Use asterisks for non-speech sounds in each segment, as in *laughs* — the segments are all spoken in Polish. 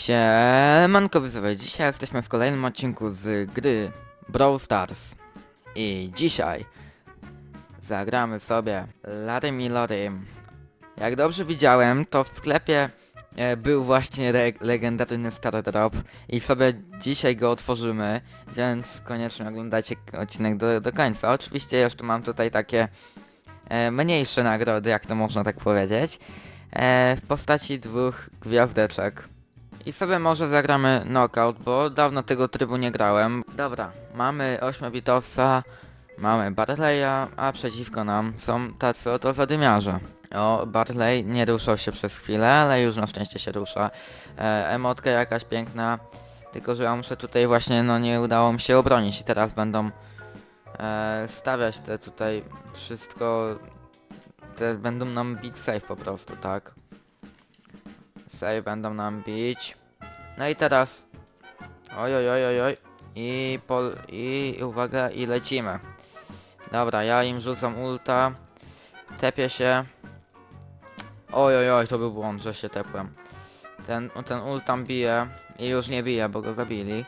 Siemanko widzowie, dzisiaj jesteśmy w kolejnym odcinku z gry Brawl Stars. I dzisiaj zagramy sobie Larym i Lorym Jak dobrze widziałem, to w sklepie e, był właśnie legendarny Star Drop I sobie dzisiaj go otworzymy, więc koniecznie oglądajcie odcinek do, do końca. Oczywiście jeszcze mam tutaj takie e, mniejsze nagrody, jak to można tak powiedzieć e, W postaci dwóch gwiazdeczek i sobie może zagramy knockout, bo dawno tego trybu nie grałem. Dobra, mamy 8-bitowca, mamy Barley'a, a przeciwko nam są tacy oto zadymiarze. O, Barley nie ruszał się przez chwilę, ale już na szczęście się rusza. E, emotka jakaś piękna, tylko że ja muszę tutaj właśnie, no nie udało mi się obronić i teraz będą e, stawiać te tutaj wszystko, te będą nam bić safe po prostu, tak? Save będą nam bić. No i teraz. Oj, oj, oj, oj, oj. I pol. I uwaga, i lecimy. Dobra, ja im rzucam ulta. Tepię się. Oj, oj, oj, to był błąd, że się tepłem. Ten, ten ult tam bije. I już nie bije, bo go zabili.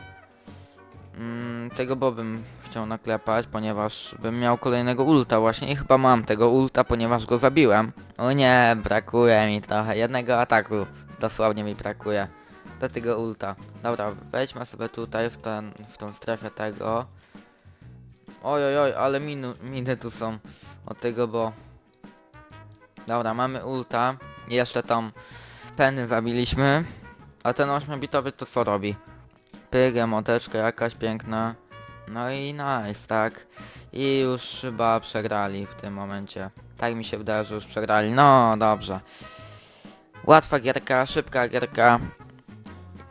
Mm, tego bo bym chciał naklepać, ponieważ bym miał kolejnego ulta właśnie i chyba mam tego ulta, ponieważ go zabiłem. O nie, brakuje mi trochę jednego ataku. Dosłownie mi brakuje do tego ulta. Dobra, wejdźmy sobie tutaj w, ten, w tą strefę tego. Oj, oj, oj, ale minu, miny tu są od tego, bo... Dobra, mamy ulta. Jeszcze tam peny zabiliśmy. A ten 8-bitowy to co robi? Pyk, moteczka jakaś piękna. No i nice, tak. I już chyba przegrali w tym momencie. Tak mi się wydaje, że już przegrali. No, dobrze. Łatwa gierka, szybka gierka.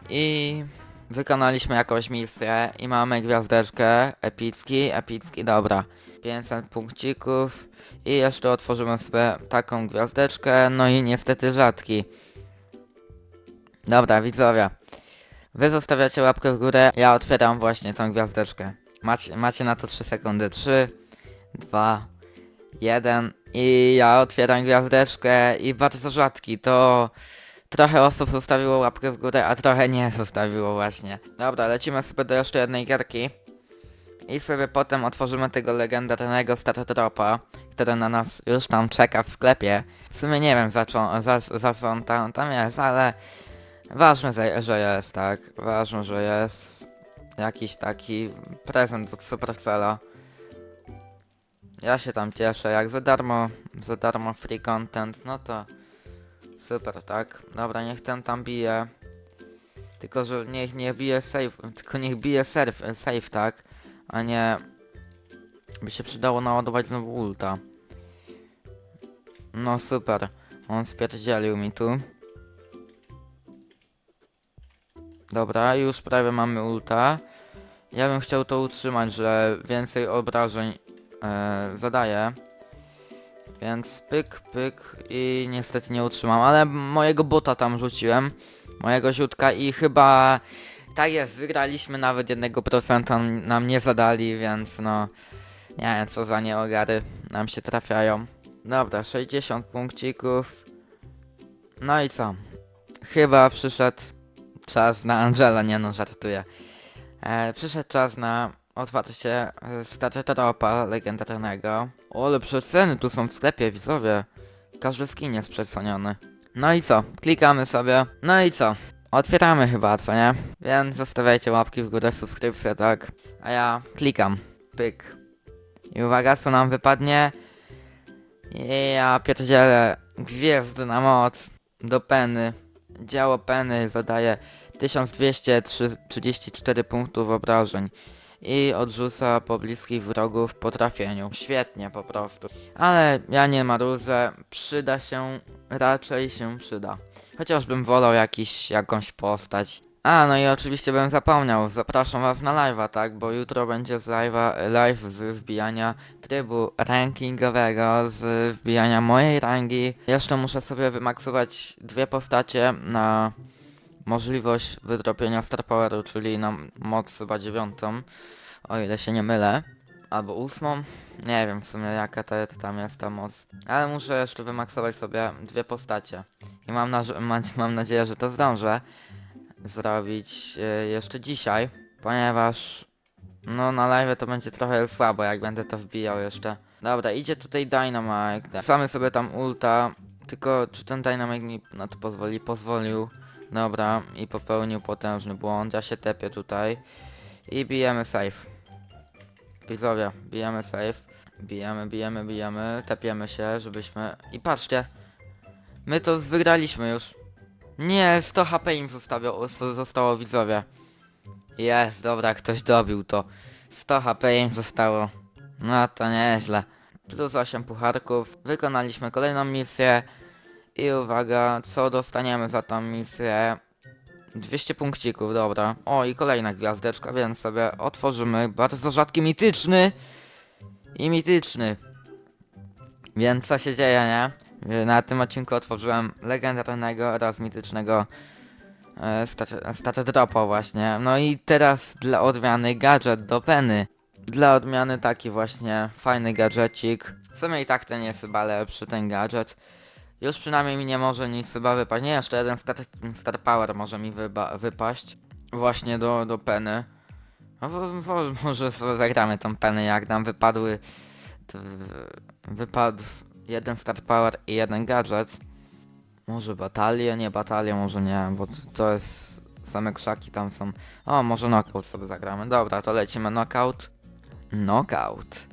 I wykonaliśmy jakąś misję i mamy gwiazdeczkę. Epicki, epicki, dobra. 500 punkcików. I jeszcze otworzymy sobie taką gwiazdeczkę. No i niestety rzadki. Dobra, widzowie. Wy zostawiacie łapkę w górę, ja otwieram właśnie tą gwiazdeczkę. Macie, macie na to 3 sekundy. 3, 2, 1 i ja otwieram gwiazdeczkę i bardzo rzadki, to trochę osób zostawiło łapkę w górę, a trochę nie zostawiło właśnie. Dobra, lecimy sobie do jeszcze jednej gierki. I sobie potem otworzymy tego legendarnego Stardropa, który na nas już tam czeka w sklepie. W sumie nie wiem za, za, za co on tam, tam jest, ale ważne, że jest, tak. Ważne, że jest jakiś taki prezent od Supercella. Ja się tam cieszę, jak za darmo, za darmo free content, no to super, tak? Dobra, niech ten tam bije. Tylko, że niech nie bije save, tylko niech bije surf, save, tak? A nie... By się przydało naładować znowu ulta. No super, on spierdzielił mi tu. Dobra, już prawie mamy ulta. Ja bym chciał to utrzymać, że więcej obrażeń e, zadaję. Więc pyk, pyk i niestety nie utrzymam, ale mojego bota tam rzuciłem, mojego ziutka i chyba tak jest, wygraliśmy nawet 1% nam nie zadali, więc no nie wiem co za nieogary nam się trafiają. Dobra, 60 punkcików. No i co? Chyba przyszedł czas na Angela, nie no, żartuję. E, przyszedł czas na otwarcie e, Starteropa legendarnego. O, ale przeceny tu są w sklepie, widzowie. Każdy skin jest przeceniony. No i co? Klikamy sobie. No i co? Otwieramy chyba, co nie? Więc zostawiajcie łapki w górę, subskrypcję, tak? A ja klikam. Pyk. I uwaga, co nam wypadnie? Ja pierdzielę. Gwiezdna moc. Do peny. Działo peny zadaje 1234 punktów obrażeń i odrzuca pobliskich wrogów po trafieniu. Świetnie po prostu. Ale ja nie maruzę, przyda się, raczej się przyda. Chociażbym wolał jakiś, jakąś postać. A, no i oczywiście bym zapomniał, zapraszam was na live'a, tak, bo jutro będzie z live z wbijania trybu rankingowego, z wbijania mojej rangi. Jeszcze muszę sobie wymaksować dwie postacie na możliwość wydropienia Star Poweru, czyli na moc chyba dziewiątą, o ile się nie mylę, albo ósmą, nie wiem w sumie jaka ta, tam jest ta moc, ale muszę jeszcze wymaksować sobie dwie postacie i mam, na, *laughs* mam, nadzieję, że to zdążę, zrobić e, jeszcze dzisiaj, ponieważ no na live to będzie trochę słabo, jak będę to wbijał jeszcze. Dobra, idzie tutaj Dynamite. Samy sobie tam ulta, tylko czy ten Dynamite mi na to pozwoli? Pozwolił. Dobra, i popełnił potężny błąd. Ja się tepię tutaj. I bijemy safe. Widzowie, bijemy safe. Bijemy, bijemy, bijemy. Tepiemy się, żebyśmy... I patrzcie. My to wygraliśmy już. Nie, 100 HP im zostawiło, zostało widzowie. Jest, dobra, ktoś dobił to. 100 HP im zostało. No to nieźle. Plus 8 pucharków. Wykonaliśmy kolejną misję. I uwaga, co dostaniemy za tą misję? 200 punkcików, dobra. O, i kolejna gwiazdeczka, więc sobie otworzymy. Bardzo rzadki, mityczny. I mityczny. Więc co się dzieje, nie? Na tym odcinku otworzyłem legendarnego oraz mitycznego e, stat- stat dropa właśnie. No i teraz dla odmiany gadżet do Penny. Dla odmiany taki właśnie fajny gadżecik. W sumie i tak ten jest chyba lepszy, ten gadżet. Już przynajmniej mi nie może nic chyba wypaść. Nie, jeszcze jeden star, star power może mi wypaść. Właśnie do, do Penny. No, bo, bo, może zagramy tą Penny, jak nam wypadły... Wypadł jeden star power i jeden gadżet. Może batalię, nie batalię, może nie, bo to jest same krzaki tam są. O, może knockout sobie zagramy. Dobra, to lecimy knockout. Knockout.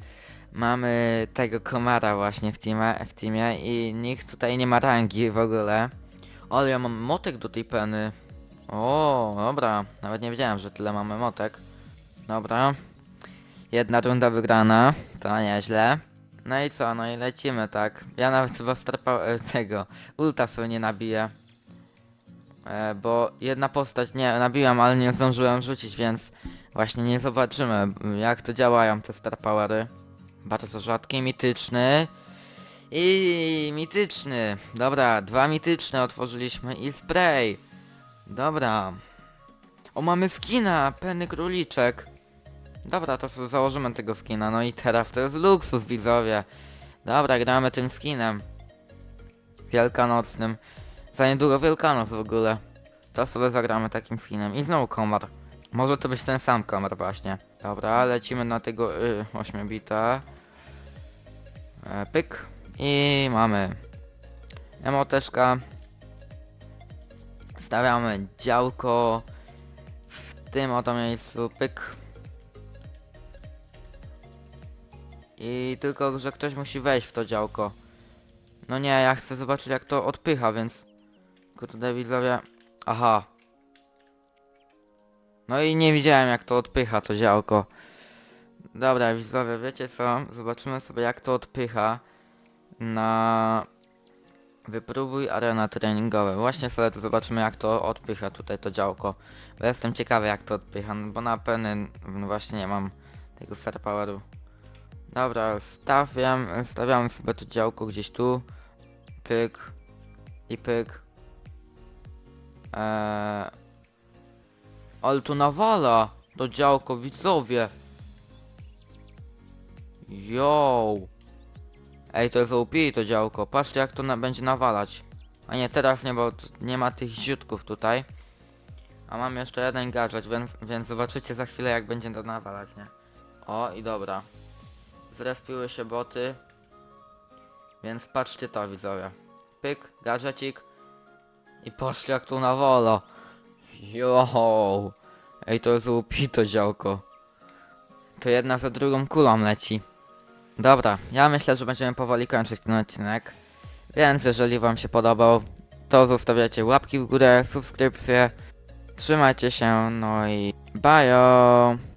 Mamy tego komara właśnie w teamie, w teamie i nikt tutaj nie ma rangi w ogóle. Ale ja mam motek do tej peny. O, dobra. Nawet nie wiedziałem, że tyle mamy motek. Dobra. Jedna runda wygrana. To nieźle. No i co, no i lecimy tak. Ja nawet chyba starpa e, tego ulta sobie nie nabiję. E, bo jedna postać nie nabiłam, ale nie zdążyłem rzucić, więc właśnie nie zobaczymy jak to działają te star powery. Bardzo rzadki, mityczny. I mityczny. Dobra, dwa mityczne otworzyliśmy i spray. Dobra. O, mamy skina, penny króliczek. Dobra, to sobie założymy tego skina. No i teraz to jest luksus, widzowie. Dobra, gramy tym skinem. Wielkanocnym. Za niedługo Wielkanoc w ogóle. To sobie zagramy takim skinem. I znowu komar. Może to być ten sam komar właśnie. Dobra, lecimy na tego y, 8 bita. E, pyk. I mamy emoteczka. Stawiamy działko w tym oto miejscu. Pyk. I tylko, że ktoś musi wejść w to działko. No nie, ja chcę zobaczyć jak to odpycha, więc... Kurde widzowie... Aha. No i nie widziałem jak to odpycha to działko. Dobra widzowie, wiecie co? Zobaczymy sobie jak to odpycha na... Wypróbuj arena treningowe. Właśnie sobie to zobaczymy jak to odpycha tutaj to działko. Bo jestem ciekawy jak to odpycha, no bo na peny no właśnie nie mam tego star poweru. Dobra, stawiam, stawiamy sobie to działko gdzieś tu. Pyk. I pyk. Eee... Ale tu nawala to działko, widzowie. Yo. Ej, to jest OP to działko. Patrzcie jak to na będzie nawalać. A nie, teraz nie, bo nie ma tych ziutków tutaj. A mam jeszcze jeden gadżet, więc, więc zobaczycie za chwilę jak będzie to nawalać, nie? O, i dobra. Zrespiły się boty. Więc patrzcie to, widzowie. Pyk, gadżecik. I patrzcie jak to nawala. Yo. Ej, to jest OP to działko. To jedna za drugą kulą leci. Dobra, ja myślę, że będziemy powoli kończyć ten odcinek. Więc jeżeli wam się podobał, to zostawiacie łapki w górę, subskrypcje. Trzymajcie się, no i bye.